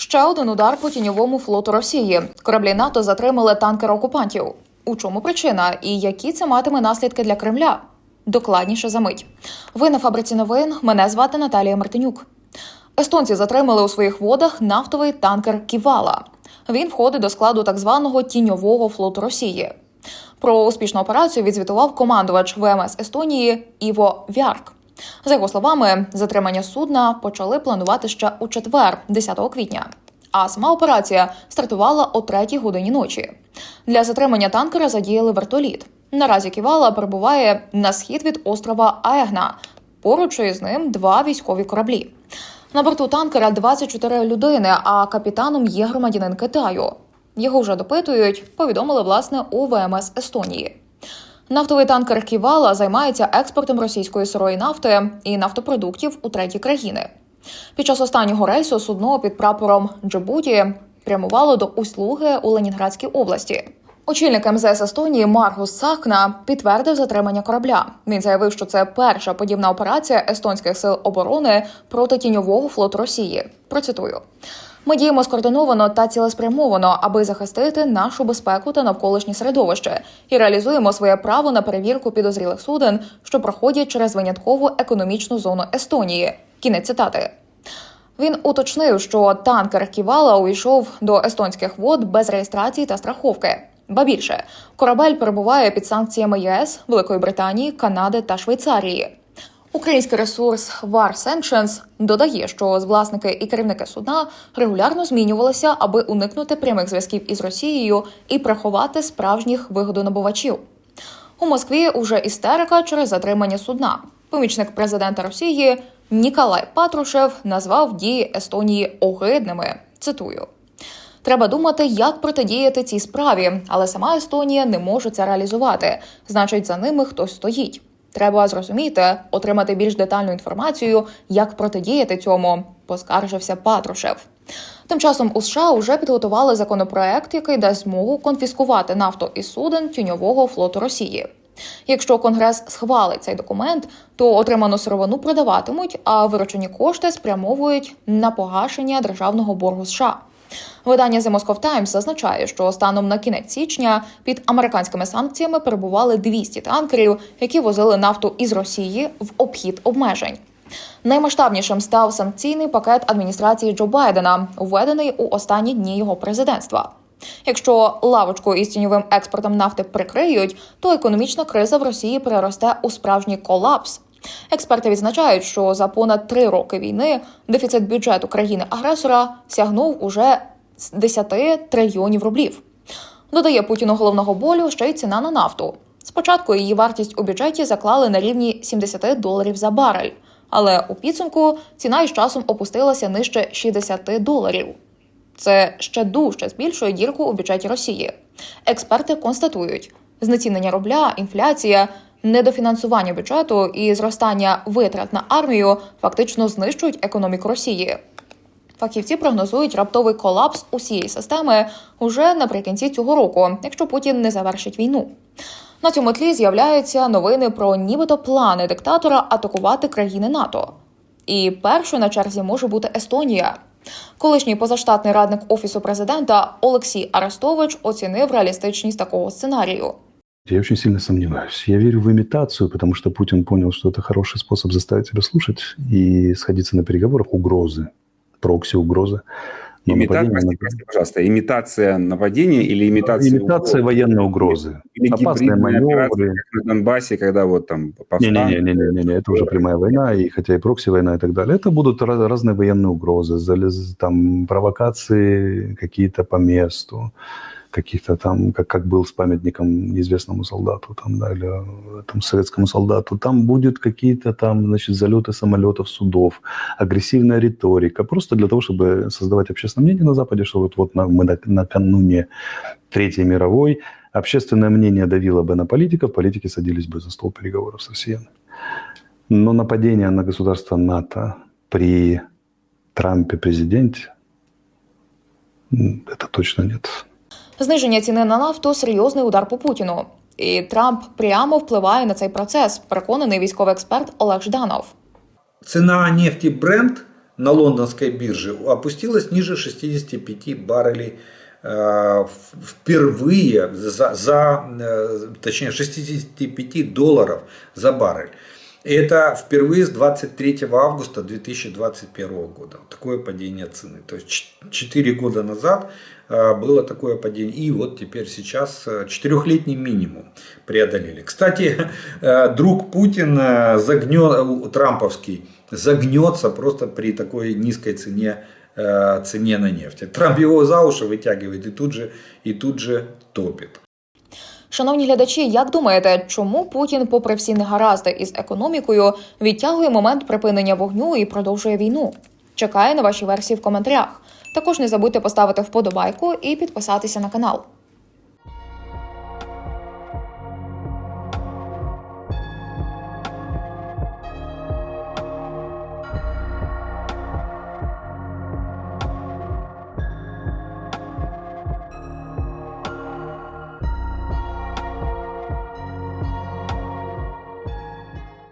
Ще один удар по тіньовому флоту Росії. Кораблі НАТО затримали танкер окупантів. У чому причина і які це матиме наслідки для Кремля? Докладніше за мить. Ви на фабриці новин. Мене звати Наталія Мартинюк. Естонці затримали у своїх водах нафтовий танкер Ківала. Він входить до складу так званого тіньового флоту Росії. Про успішну операцію відзвітував командувач ВМС Естонії Іво Вярк. За його словами, затримання судна почали планувати ще у четвер, 10 квітня. А сама операція стартувала о 3 годині ночі. Для затримання танкера задіяли вертоліт. Наразі Ківала перебуває на схід від острова Аегна. Поруч із ним два військові кораблі. На борту танкера 24 людини, а капітаном є громадянин Китаю. Його вже допитують, повідомили власне у ВМС Естонії. Нафтовий танкер Ківала займається експортом російської сирої нафти і нафтопродуктів у треті країни. Під час останнього рейсу судно під прапором Джибуті прямувало до услуги у Ленінградській області. Очільник МЗС Естонії Маргус Сахна підтвердив затримання корабля. Він заявив, що це перша подібна операція естонських сил оборони проти тіньового флоту Росії. Процитую. Ми діємо скоординовано та цілеспрямовано, аби захистити нашу безпеку та навколишнє середовище, і реалізуємо своє право на перевірку підозрілих суден, що проходять через виняткову економічну зону Естонії. Кінець цитати. Він уточнив, що танкер Ківала увійшов до естонських вод без реєстрації та страховки. Ба більше корабель перебуває під санкціями ЄС, Великої Британії, Канади та Швейцарії. Український ресурс War Sanctions додає, що власники і керівники судна регулярно змінювалися, аби уникнути прямих зв'язків із Росією і приховати справжніх вигодонабувачів. У Москві уже істерика через затримання судна. Помічник президента Росії Ніколай Патрушев назвав дії Естонії огидними. Цитую. Треба думати, як протидіяти цій справі, але сама Естонія не може це реалізувати. Значить, за ними хтось стоїть. Треба зрозуміти, отримати більш детальну інформацію, як протидіяти цьому, поскаржився Патрушев. Тим часом у США вже підготували законопроект, який дасть змогу конфіскувати нафту із суден тіньового флоту Росії. Якщо Конгрес схвалить цей документ, то отриману сировину продаватимуть, а виручені кошти спрямовують на погашення державного боргу США. Видання The Moscow Times зазначає, що станом на кінець січня під американськими санкціями перебували 200 танкерів, які возили нафту із Росії в обхід обмежень. Наймасштабнішим став санкційний пакет адміністрації Джо Байдена, введений у останні дні його президентства. Якщо лавочку із тіньовим експортом нафти прикриють, то економічна криза в Росії переросте у справжній колапс. Експерти відзначають, що за понад три роки війни дефіцит бюджету країни-агресора сягнув уже з 10 трильйонів рублів. Додає Путіну головного болю ще й ціна на нафту. Спочатку її вартість у бюджеті заклали на рівні 70 доларів за барель, але у підсумку ціна із часом опустилася нижче 60 доларів. Це ще дужче збільшує дірку у бюджеті Росії. Експерти констатують, знецінення рубля, інфляція, недофінансування бюджету і зростання витрат на армію фактично знищують економіку Росії. Фахівці прогнозують раптовий колапс усієї системи уже наприкінці цього року, якщо Путін не завершить війну. На цьому тлі з'являються новини про нібито плани диктатора атакувати країни НАТО. І першою на черзі може бути Естонія. Колишній позаштатний радник офісу президента Олексій Арестович оцінив реалістичність такого сценарію. Я очень сильно сомневаюсь. Я верю в имитацию, потому что Путин понял, что это хороший способ заставить себя слушать и сходиться на переговорах угрозы, прокси-угрозы. Имитация, прости, пожалуйста, имитация нападения или имитация... Имитация угрозы? военной угрозы. Или Опасные маневры. как на Донбассе, когда вот там. Не-не-не, это уже прямая война, и хотя и прокси-война и так далее. Это будут раз- разные военные угрозы, там, провокации какие-то по месту, каких-то там, как, как был с памятником неизвестному солдату, там, да, или э, там, советскому солдату. Там будет какие-то там, значит, залеты самолетов, судов, агрессивная риторика, просто для того, чтобы создавать общественное мнение на Западе, что вот, вот мы на- накануне Третьей мировой общественное мнение давило бы на политиков, политики садились бы за стол переговоров с россиянами. Но нападение на государство НАТО при Трампе президенте, это точно нет. Зниження ціни на нафту серйозний удар по Путіну. І Трамп прямо впливає на цей процес, переконаний військовий експерт Олег Жданов. Цена нефти Brent на лондонской бирже опустилась ниже 65 баррелей э, в- впервые за, за, э, точнее 65 долларов за баррель. Это впервые с 23 августа 2021 года. Такое падение цены. То есть 4 года назад э, было такое падение. И вот теперь сейчас э, четырехлетний минимум преодолели. Кстати, э, друг Путин э, загнет, трамповский загнется просто при такой низкой цене, цене на нефть. Трамп его за уши вытягивает и тут же, и тут же топит. Шановні глядачі, як думаєте, чому Путін, попри всі негаразди із економікою, відтягує момент припинення вогню і продовжує війну? Чекаю на ваші версії в коментарях. Також не забудьте поставити вподобайку і підписатися на канал.